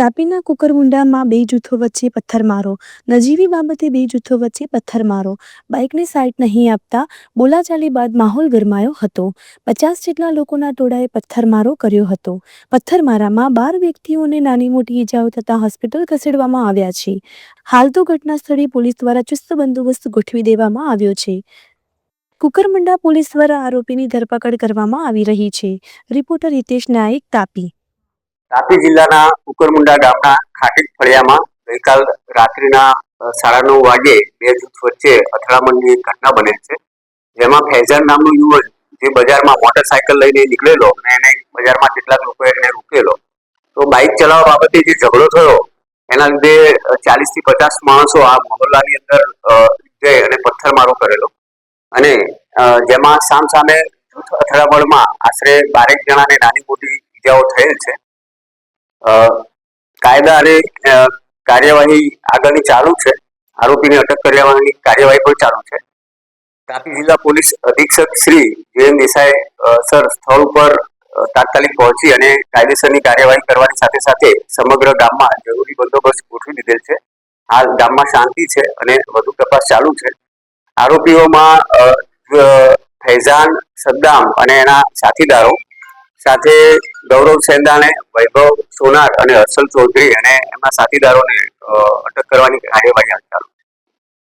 તાપીના કુકરમુંડામાં બે જૂથો વચ્ચે પથ્થરમારો નજીવી બાબતે બે જૂથો વચ્ચે પથ્થરમારો બાઇકને સાઇટ નહીં આપતા બોલાચાલી બાદ માહોલ ગરમાયો હતો. પચાસ જેટલા લોકોના ટોળાએ પથ્થરમારો કર્યો હતો. પથ્થરમારામાં બાર વ્યક્તિઓને નાની મોટી ઈજાઓ થતાં હોસ્પિટલ ખસેડવામાં આવ્યા છે. હાલ તો ઘટના સ્થળે પોલીસ દ્વારા ચુસ્ત બંદોબસ્ત ગોઠવી દેવામાં આવ્યો છે. કુકરમુંડા પોલીસ દ્વારા આરોપીની ધરપકડ કરવામાં આવી રહી છે. રિપોર્ટર હિતેશ નાયક, તાપી. તાપી જિલ્લાના કુકરમુંડા ગામના ખાટીક ફળિયામાં ગઈકાલ રાત્રિના સાડા નવ વાગે બે જૂથ વચ્ચે અથડામણની એક ઘટના બનેલ છે. જેમાં ફૈઝાન નામનો યુવક જે બજારમાં મોટરસાયકલ લઈને નીકળેલો અને એને બજારમાં કેટલાક લોકોએ એને રોકેલો. તો બાઇક ચલાવવા બાબતે જે ઝઘડો થયો, એના લીધે ચાલીસથી પચાસ માણસો આ મહોલ્લાની અંદર જઈ અને પથ્થરમારો કરેલો. અને જેમાં જેમાં સામસામે જૂથ અથડામણમાં આશરે બારેક જણાને નાની મોટી ઈજાઓ થયેલ છે. કાયદા અને કાર્યવાહી આગળની ચાલુ છે. આરોપીને અટક કરવાની કાર્યવાહી પણ ચાલુ છે. તાપી જિલ્લા પોલીસ અધિક્ષક શ્રી જયંત દેસાઈ સર, સ્થળ ઉપર તાત્કાલિક પહોંચી અને કાયદેસરની કાર્યવાહી કરવાની સાથે સાથે સમગ્ર ગામમાં જરૂરી બંદોબસ્ત ગોઠવી દીધેલ છે. હાલ ગામમાં શાંતિ છે અને વધુ તપાસ ચાલુ છે. આરોપીઓમાં ફૈઝાન, સદ્દામ અને એના સાથીદારો સાથે ગૌરવ સેંદાને વૈભવ સોનાર અને હર્ષલ ચૌધરી અને એમના સાથીદારોને અટક કરવાની કાર્યવાહી હાથ ચાલુ.